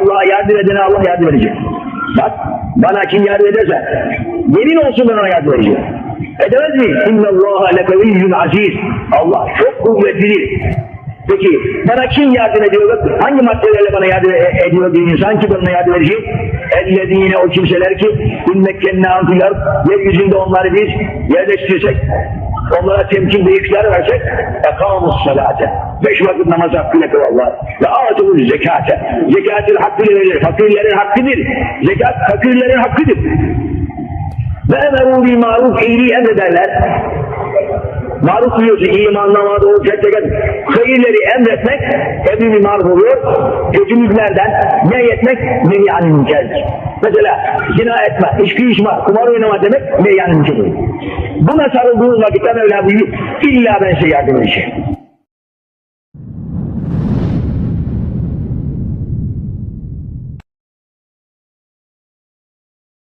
Allah'a yardım edene Allah yardım edecek. Bak bana kim yardım ederse yemin olsun ben ona yardım edeceğim. Edemez mi? İnne Allaha lekeviyyun aziz. Allah çok kuvvetlidir. Peki bana kim yardım ediyor? Hangi maddelerle bana yardım e- ediyor bir insan ki bana yardım edecek? Ellezine o kimseler ki ümmekkenna filar yeryüzünde onları biz yerleştirsek onlara temkin ve iktidar versek ekamus salate beş vakit namaz hakkıyla kılarlar ve atımız zekate zekatın hakkını verir fakirlerin hakkıdır zekat fakirlerin hakkıdır ve emeru bil maruf iyiliği emrederler Maruf biliyorsun iman, namaz, oruç, zekat. Hayırları emretmek emri bir maruf oluyor. Kötülüklerden ne etmek? Nehyani münkerdir. Mesela zina etme, içki içme, kumar oynama demek nehyani münkerdir. Buna sarıldığınız vakitte Mevla buyuruyor. İlla ben size yardım.